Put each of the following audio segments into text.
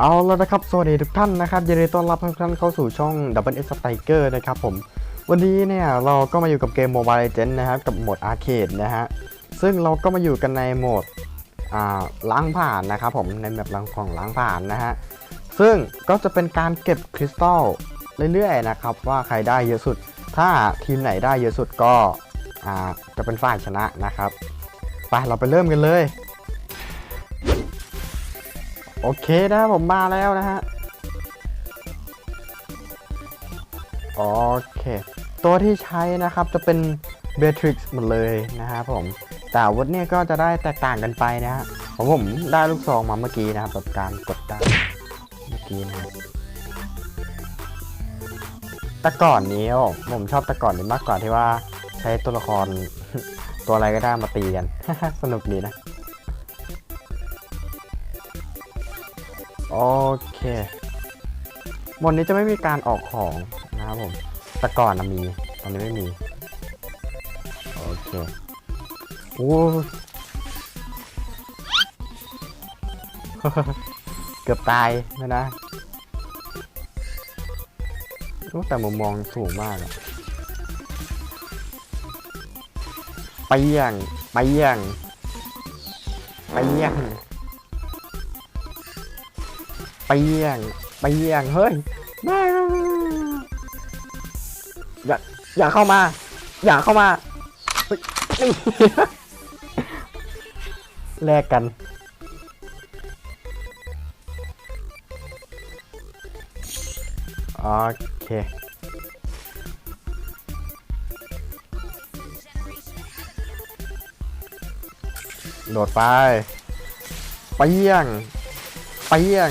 เอาแล้วนะครับ สวัสดีทุกท่านนะครับยินดีต้อนรับทุกท่านเข้าสู่ช่อง Double S Striker นะครับผม วันนี้เนี่ยเราก็มาอยู่กับเกม Mobile Legends นะครับกับโหมดอาร์เคดนะฮะ ซึ่งเราก็มาอยู่กันในโหมดล้างผ่านนะครับผมในแบบล้างของล้างผ่านนะฮะ ซึ่งก็จะเป็นการเก็บคริสตัลเรื่อยๆนะครับว่าใครได้เยอะสุด ถ้าทีมไหนได้เยอะสุดก็จะเป็นฝ่ายชนะนะครับ ไปเราไปเริ่มกันเลย โอเคนะผมมาแล้วนะฮะ โอเค ตัวที่ใช้นะครับจะเป็นเบทริกซ์หมดเลยนะครับผม แต่วุธเนี่ยก็จะได้แตกต่างกันไปนะฮะผมผมได้ลูกซองมาเมื่อกี้นะครับแบบการกดได้เมื่อกี้นะแต่ก่อนนี้ผมผมชอบแต่ก่อนนี้มากกว่าที่ว่าใช้ตัวละครตัวอะไรก็ได้มาตีกัน สนุกดีนะ โอเคบนนี้จะไม่มีการออกของนะครับผม แต่ก่อนนะมี ตอนนี้ไม่มี โอเคโอ้เกือบตายนะนะโอ้แต่มุมมองสูงมากอะไปยี่ยงไปยี่ยงไปยี่ยง ไปเยี่ยงไปเยี่ยงเฮ้ยไม่อย่าอย่าเข้ามา อย่าเข้ามาแลกกันโอเคโดดไปไปเยี่ยงไปเยี่ยง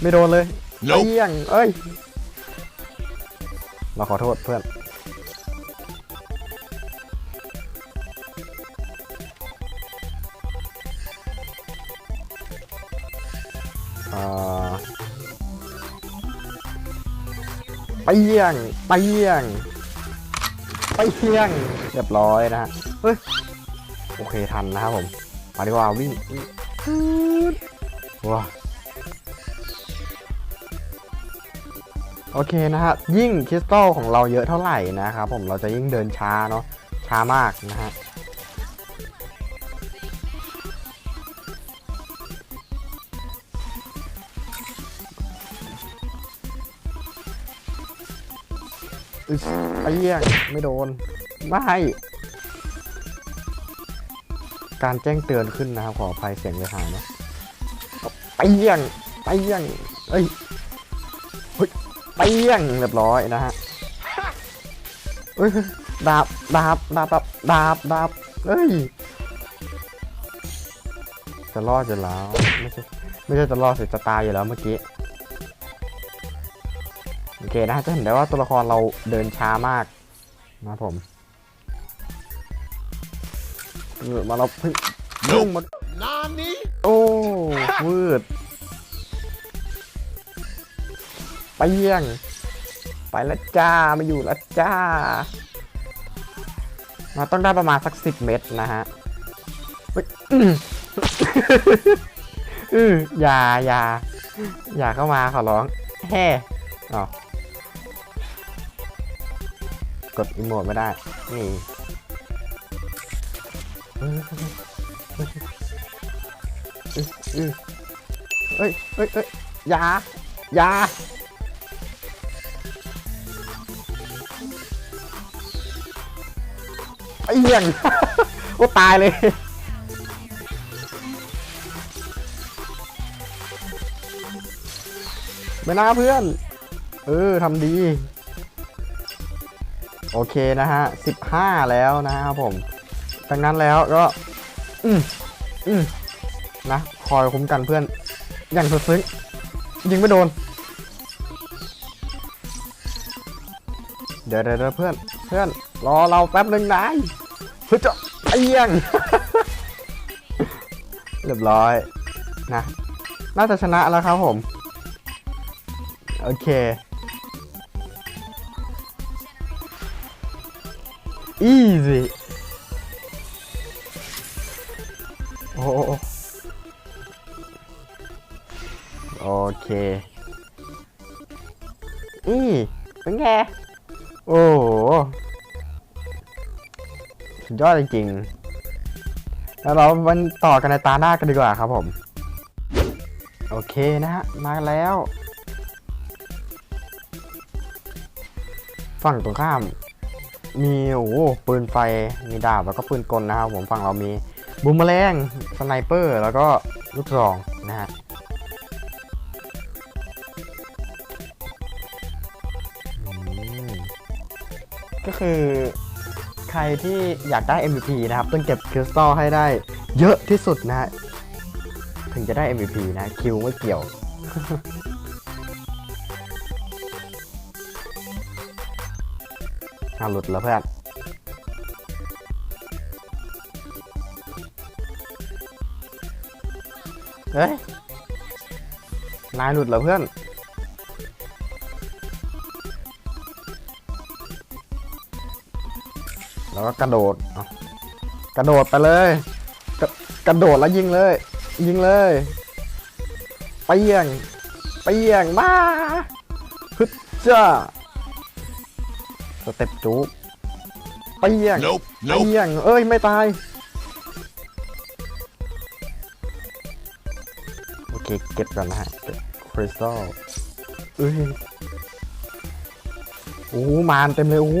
ไม่โดนเลยไป Nope เยี่ยง เอ้ย เราขอโทษเพื่อน อ่าไปเยี่ยงไปเยี่ยงไปเยี่ยง เรียบร้อยนะฮะ เฮ้ย โอเคทันนะครับผม มาดีกว่าวิ่งวิ่งว้า โอเคนะฮะยิ่งคริสตัลของเราเยอะเท่าไหร่นะครับผมเราจะยิ่งเดินช้าเนาะช้ามากนะฮะไอ้เหี้ยไม่โดน ไม่ การแจ้งเตือนขึ้นนะครับ ขออภัยเสียงเลยหายนะไปเยี่ยงไปเยี่ยงเอ้ย เปี้ยงเรียบร้อยนะฮะเอ้ยดาบดาบดาบดาบดาบดาบเอ้ยจะรอดอยู่แล้วไม่ใช่ไม่ใช่จะรอดสิจะตายอยู่แล้วเมื่อกี้โอเคนะฮะจะเห็นได้ว่าตัวละครเราเดินช้ามากนะครับผมเออมาเราเพิ่งพุ่งมา Nani? โอ้วืด ไปเยี่ยง ไปล้วจ้ามาอยู่ล้วจ้ามาต้องได้ประมาณสักสิบเมตรนะฮะเฮ้ยอื้ออย่าอย่าอย่าเข้ามาขอร้องแฮ่อ๋อกดอีโมดไม่ได้ นี่เฮ้ยเฮ้ยเฮ้ยเฮ้ยเฮ้ยเฮ้ยอย่าอย่า ไอ้เหี้ยง โอ้ตายเลยไม่น่าเพื่อน เออทำดี โอเคนะฮะ15แล้วนะครับผมดังนั้นแล้วก็ อืมอืมนะ คอยคุ้มกันเพื่อน อย่างสุดซึ้งยิงไม่โดน เดี๋ยวเดี๋ยวเดี๋ยวเพื่อน เพื่อน รอเราแป๊บหนึ่งนาย เฮ้ยเจะไอ้เหี้ยง เรียบร้อยนะ น่าจะชนะแล้วครับผม โอเค easy โอ้โอ้โอเคอีเป็นไงโอ้ สุดยอดจริงๆ แล้วเรามันต่อกันในตาหน้ากันดีกว่าครับผม โอเคนะฮะ มาแล้ว ฝั่งตรงข้าม มีโอ้ปืนไฟ มีดาบแล้วก็ปืนกลนะครับผมฝั่งเรามีบูมแมลงสไนเปอร์ แล้วก็ลูกซองนะฮะก็คือ รที่อยากได้ MVP นะครับต้องเก็บคริสตัลให้ได้เยอะที่สุดนะ ถึงจะได้ MVP นะคิวไม่เกี่ยว อะหลุดแล้วเพื่อนเฮ้ย นายหลุดเหรอเพื่อน แล้วก็กระโดดเอากระโดดไปเลยกระกระโดดแล้วยิงเลย ยิงเลยเปียงเปียงมาฮึดจ้าสเต็ปจูบเปียง Nope, เปียงเอ้ยไม่ตายโอเคเก็บก่อนนะฮะเก็บคริสตัลเอ้ยโอ้โหมารเต็มเลยโอ้โห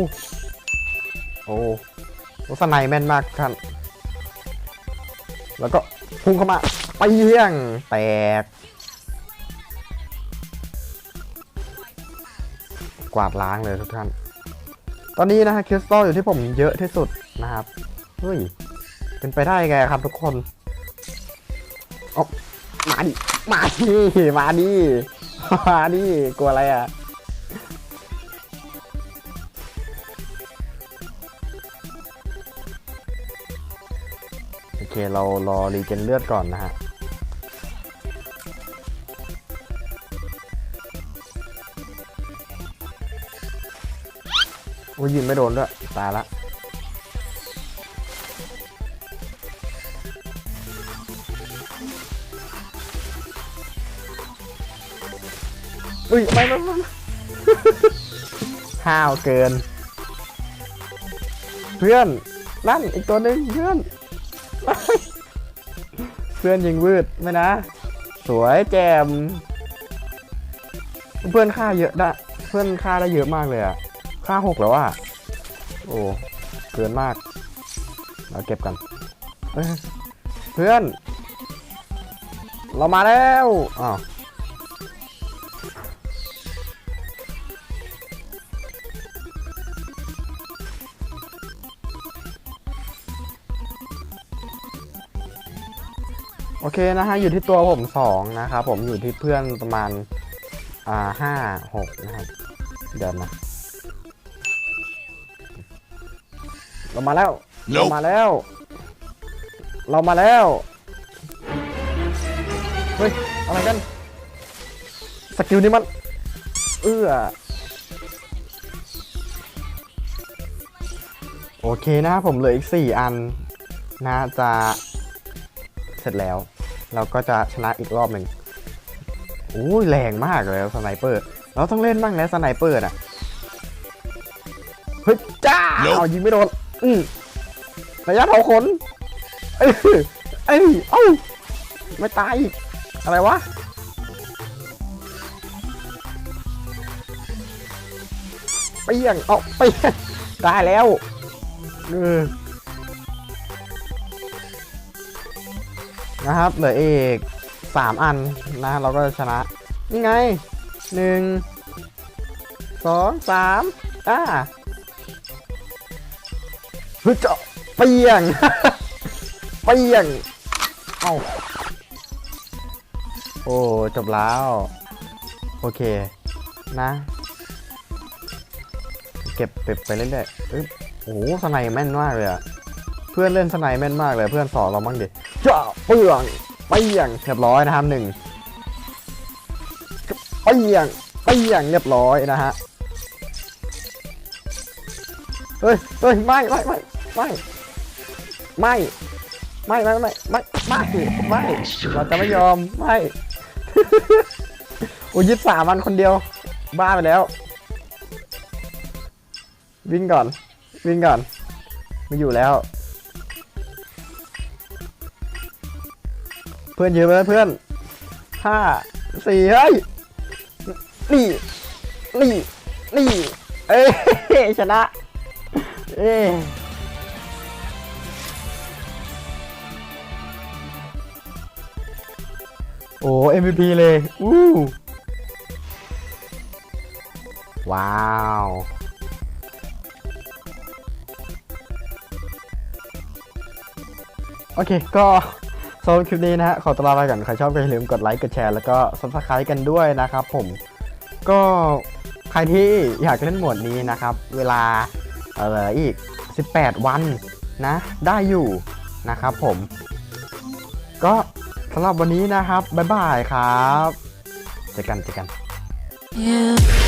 โอ้ โหโอ้สไนแม่นมากท่าน แล้วก็พุ่งเข้ามาเปียงแตก กวาดล้างเลยทุกท่าน ตอนนี้นะฮะคริสตัลอยู่ที่ผมเยอะที่สุดนะครับ เฮ้ย เป็นไปได้ไงครับทุกคนอมาดิ มาดิ มาดิ มาดิ กลัวอะไรอะ เคเรารอรีเจนเลือดก่อนนะฮะโอ้ยยิงไม่โดนด้วย ตายละอุ้ยไม่ไม่ไม่ห้าวเกิน เพื่อน นั่นอีกตัวหนึ่งเพื่อน เพื่อนยิงวืดไม่นะ สวยแจม เพื่อนฆ่าเยอะได้ เพื่อนฆ่าได้เยอะมากเลยอะฆ่าหกแล้วอะโอ้เกินมากเราเก็บกัน เพื่อน เรามาแล้วอ้าว อเคนะฮะอยู่ที่ตัวผมสองนะครับผมอยู่ที่เพื่อนประมาณอ่าห้าหกนะครับเดี๋ยวนะเรามาแล้วเรา Nope. มาแล้ว เรามาแล้วเฮ้ยอะไรกันสกิลนี้มันเอื้อโอเคนะครับผมเหลืออีก 4 อันนะจะเสร็จแล้ว เราก็จะชนะอีกรอบหนึ่งโอ้ยแรงมากเลยสไนเปอร์ เราต้องเล่นบ้างนะสไนเปอร์น่ะ เฮ้ยจ้า Nope เอายิงไม่โดน อืมระยะเผาขน เอ้ย เอ้ย เอ้า ไม่ตายอีกอะไรวะ เปี้ยง เอาเปี้ยง ได้แล้ว เออ นะครับ เหลืออีกสามอันนะเราก็จะชนะ นี่ไงหนึ่งสองสามอ่าเฮ้ยเจาะเปี้ยงเปี้ยงเอ้าโอ้จบแล้ว โอเคนะ เก็บเก็บไปเรื่อยๆโอ้โหสไนแม่นมากเลยอะเพื่อนเล่นสไนแม่นมากเลย เพื่อนสอนเราบ้างดิ เจาะเปี้ยงเปี้ยงเรียบร้อยนะครับหนึ่งเปี้ยงเปี้ยงเรียบร้อยนะฮะเฮ้ยเฮ้ยไม่ไม่ไม่ไม่ไม่ไม่ไม่ไม่ไม่ไม่ไม่เราจะไม่ยอมไม่โอ้ยึดสามันคนเดียว บ้าไปแล้ว วิ่งก่อน วิ่งก่อนไม่อยู่แล้ว เพื่อนเยอะไปแล้วเพื่อนห้าสี่เฮ้ยนี่นี่นี่เอ้ยชนะ เอ้โอ้ MVP เลย อู้ ว้าว โอเค ก็ สำหรับคลิปนี้นะฮะขอตัวลาไปก่อนใครชอบก็อย่าลืมกดไลค์กดแชร์แล้วก็ subscribe กันด้วยนะครับผมก็ใครที่อยากเล่นโหมดนี้นะครับ เวลาเอ่ออีก 18 วันนะ ได้อยู่นะครับผม ก็สำหรับวันนี้นะครับ บ๊ายบายครับ เจอกันเจอกัน You